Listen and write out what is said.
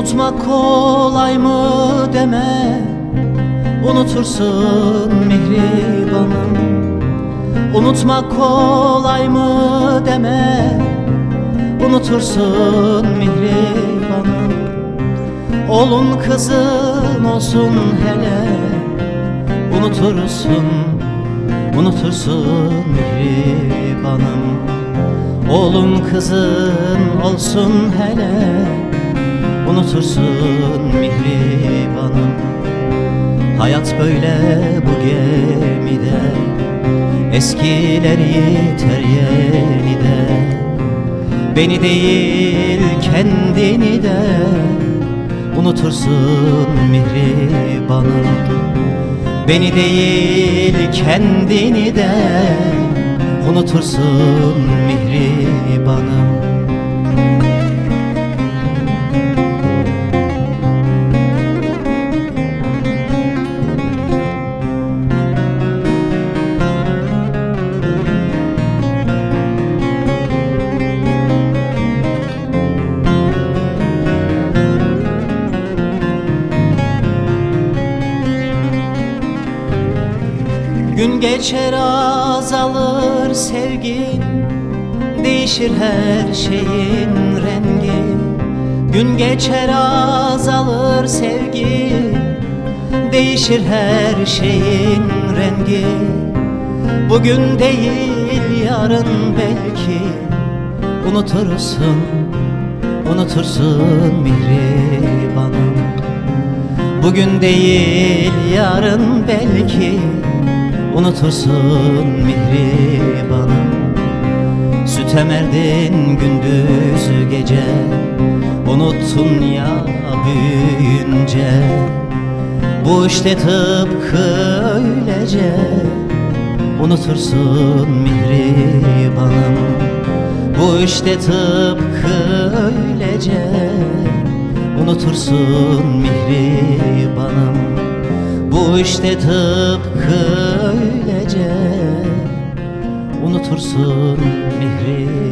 Unutmak kolay mı deme Unutursun mihribanım Unutmak kolay mı deme Unutursun mihribanım Olun kızın olsun hele Unutursun, unutursun mihribanım. Oğlum kızın olsun hele Unutursun mihribanım. Hayat böyle bu gemide. Eskileri yiter yenide. Beni değil kendini de Unutursun mihribanım. Beni değil kendini de Unutursun mihribanım Gün geçer azalır sevgin. Değişir her şeyin rengi. Gün geçer azalır sevgi Değişir her şeyin rengi. Bugün değil yarın belki. Unutursun, unutursun mihribanım Bugün değil yarın belki Unutursun mihribanım Süt emerdin gündüz gece. Unuttun ya büyüyünce. Bu işte tıpkı öylece. Unutursun mihribanım Bu işte tıpkı öylece. Unutursun mihribanım Bu işte tıpkı öylece. Unutursun mihribanım